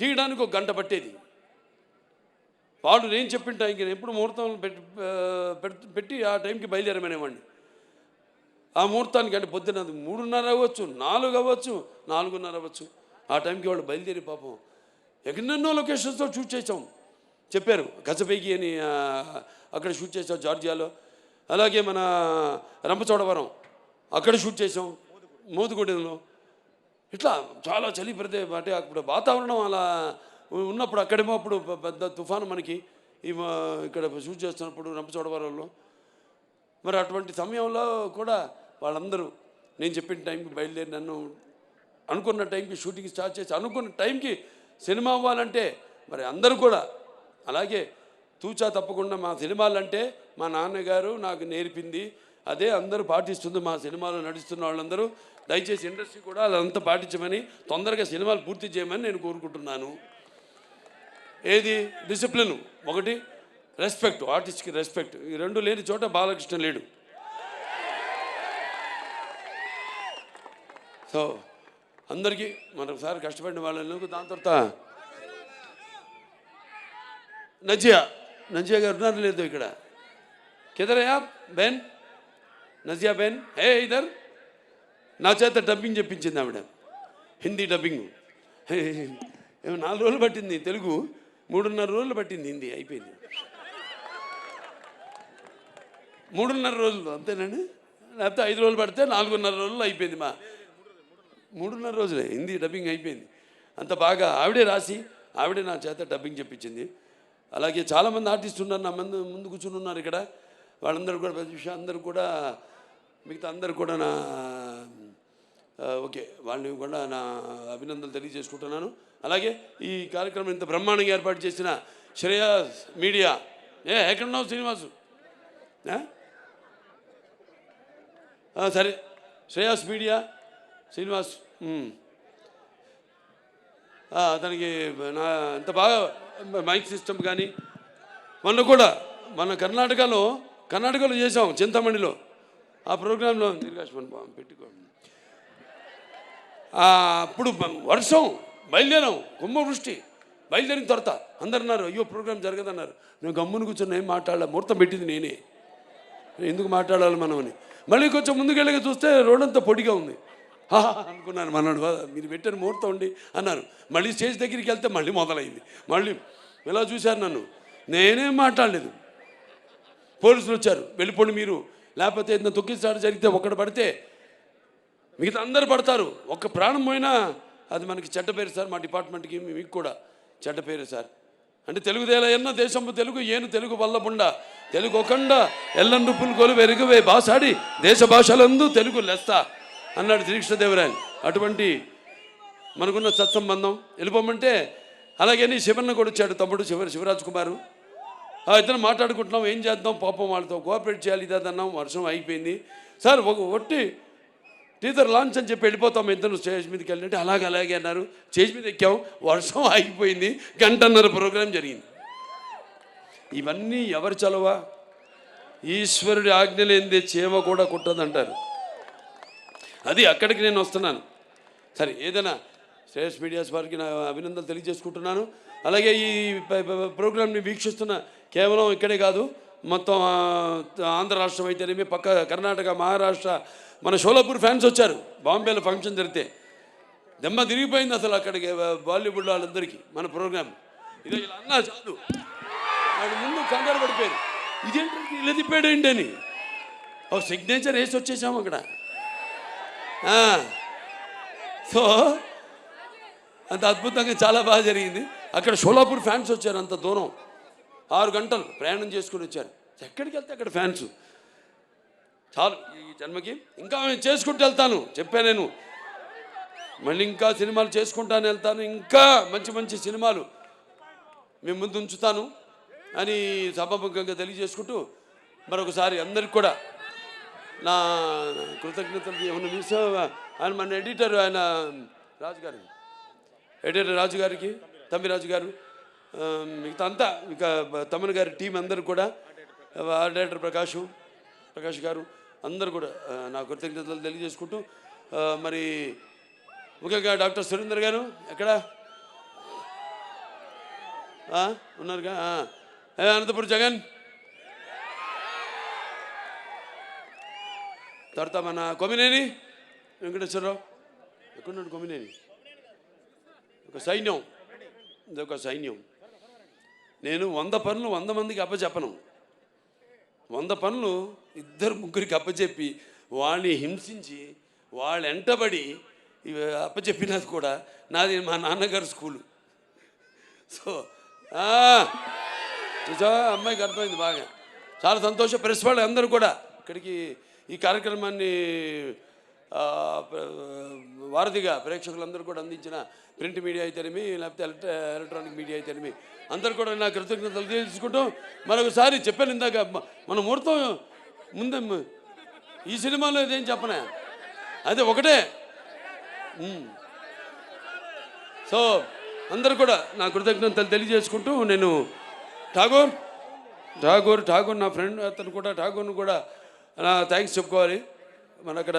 తీయడానికి ఒక గంట పట్టేది. వాడు నేను చెప్పిన టైంకి నేను ఎప్పుడు ముహూర్తం పెట్టి పెట్టి ఆ టైంకి బయలుదేరమనేవాడిని ఆ ముహూర్తానికి అంటే పొద్దున మూడున్నర అవ్వచ్చు నాలుగు అవ్వచ్చు నాలుగున్నర అవ్వచ్చు. ఆ టైంకి వాళ్ళు బయలుదేరి పాపం ఎన్నెన్నో లొకేషన్స్తో షూట్ చేసాం చెప్పారు గజపైకి అని అక్కడ షూట్ చేసాం జార్జియాలో. అలాగే మన రంపచోడవరం అక్కడ షూట్ చేసాం మోదుగుడెలో. ఇట్లా చాలా చలి ప్రదే అంటే అప్పుడు వాతావరణం అలా ఉన్నప్పుడు అక్కడేమో అప్పుడు పెద్ద తుఫాను మనకి ఈ ఇక్కడ షూట్ చేస్తున్నప్పుడు రంపచోడవరంలో. మరి అటువంటి సమయంలో కూడా వాళ్ళందరూ నేను చెప్పిన టైంకి బయలుదేరి నన్ను అనుకున్న టైంకి షూటింగ్ స్టార్ట్ చేసి అనుకున్న టైంకి సినిమా అవ్వాలంటే మరి అందరూ కూడా అలాగే తూచా తప్పకుండా మా సినిమాలంటే మా నాన్నగారు నాకు నేర్పింది అదే అందరూ పాటిస్తుంది మా సినిమాలో నడుస్తున్న వాళ్ళందరూ. దయచేసి ఇండస్ట్రీ కూడా అదంతా పాటించమని తొందరగా సినిమాలు పూర్తి చేయమని నేను కోరుకుంటున్నాను. ఏది? డిసిప్లిన్ ఒకటి. రెస్పెక్ట్ ఆర్టిస్ట్కి రెస్పెక్ట్. ఈ రెండు లేని చోట బాలకృష్ణ లేడు. సో అందరికీ మరొకసారి కష్టపడిన వాళ్ళకు దాని తర్వాత నజియా. నజియా గారు ఉన్నారు లేదు ఇక్కడ. కిదరయా బెన్? నజియా బెన్ హే ఇదర్. నా చేత డబ్బింగ్ చెప్పించింది ఆవిడ. హిందీ డబ్బింగ్ నాలుగు రోజులు పట్టింది తెలుగు మూడున్నర రోజులు పట్టింది హిందీ అయిపోయింది. మూడున్నర రోజులు అంతేనండి లేకపోతే ఐదు రోజులు పడితే నాలుగున్నర రోజులు అయిపోయింది మా. మూడున్నర రోజులే హిందీ డబ్బింగ్ అయిపోయింది. అంత బాగా ఆవిడే రాసి ఆవిడే నా చేత డబ్బింగ్ చెప్పించింది. అలాగే చాలామంది ఆర్టిస్టులు ఉన్నారు నా ముందు ముందు కూర్చుని ఉన్నారు ఇక్కడ. వాళ్ళందరూ కూడా ప్రతి విషయం అందరూ కూడా మిగతా అందరూ కూడా నా ఓకే వాళ్ళని కూడా నా అభినందనలు తెలియజేసుకుంటున్నాను. అలాగే ఈ కార్యక్రమం ఇంత బ్రహ్మాండంగా ఏర్పాటు చేసిన శ్రేయాస్ మీడియా. ఏ ఎక్కడున్నావు శ్రీనివాసు? సరే శ్రేయాస్ మీడియా శ్రీనివాస్ అతనికి నా ఎంత బాగా మైక్ సిస్టమ్ కానీ మొన్న కూడా మన కర్ణాటకలో కర్ణాటకలో చేసాం చింతమణిలో. ఆ ప్రోగ్రాంలో దీర్ఘాశ్మన్ పెట్టుకో. అప్పుడు వర్షం బయలుదేరాం కుంభవృష్టి. బయలుదేరిన తర్వాత అందరు అన్నారు అయ్యో ప్రోగ్రాం జరగదన్నారు. నేను గమ్మున కూర్చొని ఏం మాట్లాడాల ముహూర్తం పెట్టింది నేనే. ఎందుకు మాట్లాడాలి మనం అని? మళ్ళీ కొంచెం ముందుకెళ్ళగా చూస్తే రోడ్ అంతా పొడిగా ఉంది. అనుకున్నాను మనోడు మీరు పెట్టిన ముహూర్తం ఉండి అన్నారు. మళ్ళీ స్టేజ్ దగ్గరికి వెళ్తే మళ్ళీ మొదలైంది. మళ్ళీ ఇలా చూశారు నన్ను? నేనేం మాట్లాడలేదు. పోలీసులు వచ్చారు. వెళ్ళిపోండి మీరు. లేకపోతే ఏదైనా తొక్కిసాడు జరిగితే ఒక్కడు పడితే మిగతా అందరు పడతారు. ఒక్క ప్రాణం పోయినా అది మనకి చెడ్డ పేరు సార్ మా డిపార్ట్మెంట్కి మీకు కూడా చెడ్డ పేరు సార్. అంటే తెలుగుదేల ఎన్న దేశంపు తెలుగు ఏను తెలుగు వల్లబుండ తెలుగు ఒకండ ఎల్లం రుప్పులు కొలు వెరుగువే. బాసాడి దేశ భాషలందు తెలుగు లెస్త అన్నాడు శ్రీకృష్ణదేవరాయలు. అటువంటి మనకున్న సత్సంబంధం. వెళ్ళిపోమంటే అలాగే శివన్న కూడా వచ్చాడు తమ్ముడు శివ శివరాజ్ కుమారు. ఇద్దరు మాట్లాడుకుంటున్నాం ఏం చేద్దాం పాపం వాళ్ళతో కోఆపరేట్ చేయాలి ఇది వర్షం అయిపోయింది. సార్ ఒక ఒట్టి టీచర్ లాంచ్ అని చెప్పి వెళ్ళిపోతాం ఇద్దరు స్టేజ్ మీదకి వెళ్ళినట్టు అలాగే అలాగే అన్నారు. స్టేజ్ మీద ఎక్కాం వర్షం ఆగిపోయింది గంటన్నర ప్రోగ్రాం జరిగింది. ఇవన్నీ ఎవరు చలవా? ఈశ్వరుడి ఆజ్ఞ లేనిదే చేమ కూడా కుట్టదంటారు. అది అక్కడికి నేను వస్తున్నాను. సరే ఏదైనా శ్రేయస్ మీడియాస్ వారికి నా అభినందనలు తెలియజేసుకుంటున్నాను. అలాగే ఈ ప్రోగ్రామ్ని వీక్షిస్తున్న కేవలం ఇక్కడే కాదు మొత్తం ఆంధ్ర రాష్ట్రం అయితేనేమి పక్క కర్ణాటక మహారాష్ట్ర మన షోలాపూర్ ఫ్యాన్స్ వచ్చారు బాంబేలో ఫంక్షన్ జరిగితే. దెమ్మ తిరిగిపోయింది అసలు అక్కడికి బాలీవుడ్ వాళ్ళందరికీ మన ప్రోగ్రామ్ ఇదో ఇలా అన్నా చాలు. వాడు ముందు కంగారు పడిపోయారు. ఇదేంటి ఇలా తిప్పాడేంటి అని ఒక సిగ్నేచర్ వేసి వచ్చేసాము అక్కడ. సో అంత అద్భుతంగా చాలా బాగా జరిగింది. అక్కడ షోలాపూర్ ఫ్యాన్స్ వచ్చారు అంత దూరం. ఆరు గంటలు ప్రయాణం చేసుకుని వచ్చారు. ఎక్కడికి వెళ్తే అక్కడ ఫ్యాన్స్. చాలు ఈ జన్మకి ఇంకా నేను చేసుకుంటూ వెళ్తాను చెప్పా నేను. మళ్ళీ ఇంకా సినిమాలు చేసుకుంటాను వెళ్తాను. ఇంకా మంచి మంచి సినిమాలు మేము ముందు ఉంచుతాను అని సభాముఖంగా తెలియజేసుకుంటూ మరొకసారి అందరికి కూడా నా కృతజ్ఞతలు ఏమన్నా మిస్ ఆయన మన ఎడిటర్ ఆయన రాజుగారి. ఎడిటర్ రాజుగారికి తమ్మి రాజు గారు Um, మిగతా అంతా ఇక గారి టీం అందరు కూడా డైరెక్టర్ ప్రకాష్ ప్రకాష్ గారు అందరు కూడా నా కృతజ్ఞతలు తెలియజేసుకుంటూ మరి ముఖ్యంగా డాక్టర్ సురేందర్ గారు ఎక్కడ? ఉన్నారుగా అనంతపురం జగన్. తర్వాత మన కొమినేని వెంకటేశ్వరరావు. ఎక్కడున్నాడు కొమినేని? ఒక సైన్యం. ఇదొక సైన్యం. నేను వంద పనులు వంద మందికి అప్పచెప్పను. వంద పనులు ఇద్దరు ముగ్గురికి అప్పచెప్పి వాళ్ళని హింసించి వాళ్ళు ఎంటబడి ఇవి అప్పచెప్పినది కూడా నాది మా నాన్నగారు స్కూలు. సో చూసా అమ్మాయికి అర్థమైంది బాగా. చాలా సంతోషం. ప్రెస్ వాళ్ళు అందరూ కూడా ఇక్కడికి ఈ కార్యక్రమాన్ని వారధిగా ప్రేక్షకులందరూ కూడా అందించిన ప్రింట్ మీడియా అయితేనేమి లేకపోతే ఎలక్ట్రా ఎలక్ట్రానిక్ మీడియా అయితేనేమి అందరు కూడా నా కృతజ్ఞతలు తెలుసుకుంటూ మరొకసారి చెప్పాను ఇందాక మన ముహూర్తం ముందే ఈ సినిమాలో ఇదేం చెప్పనా? అదే ఒకటే. సో అందరు కూడా నా కృతజ్ఞతలు తెలియజేసుకుంటూ నేను ఠాగూర్ ఠాగూర్ ఠాగూర్ నా ఫ్రెండ్ అతను కూడా ఠాగూర్ను కూడా నా థ్యాంక్స్ చెప్పుకోవాలి. మన అక్కడ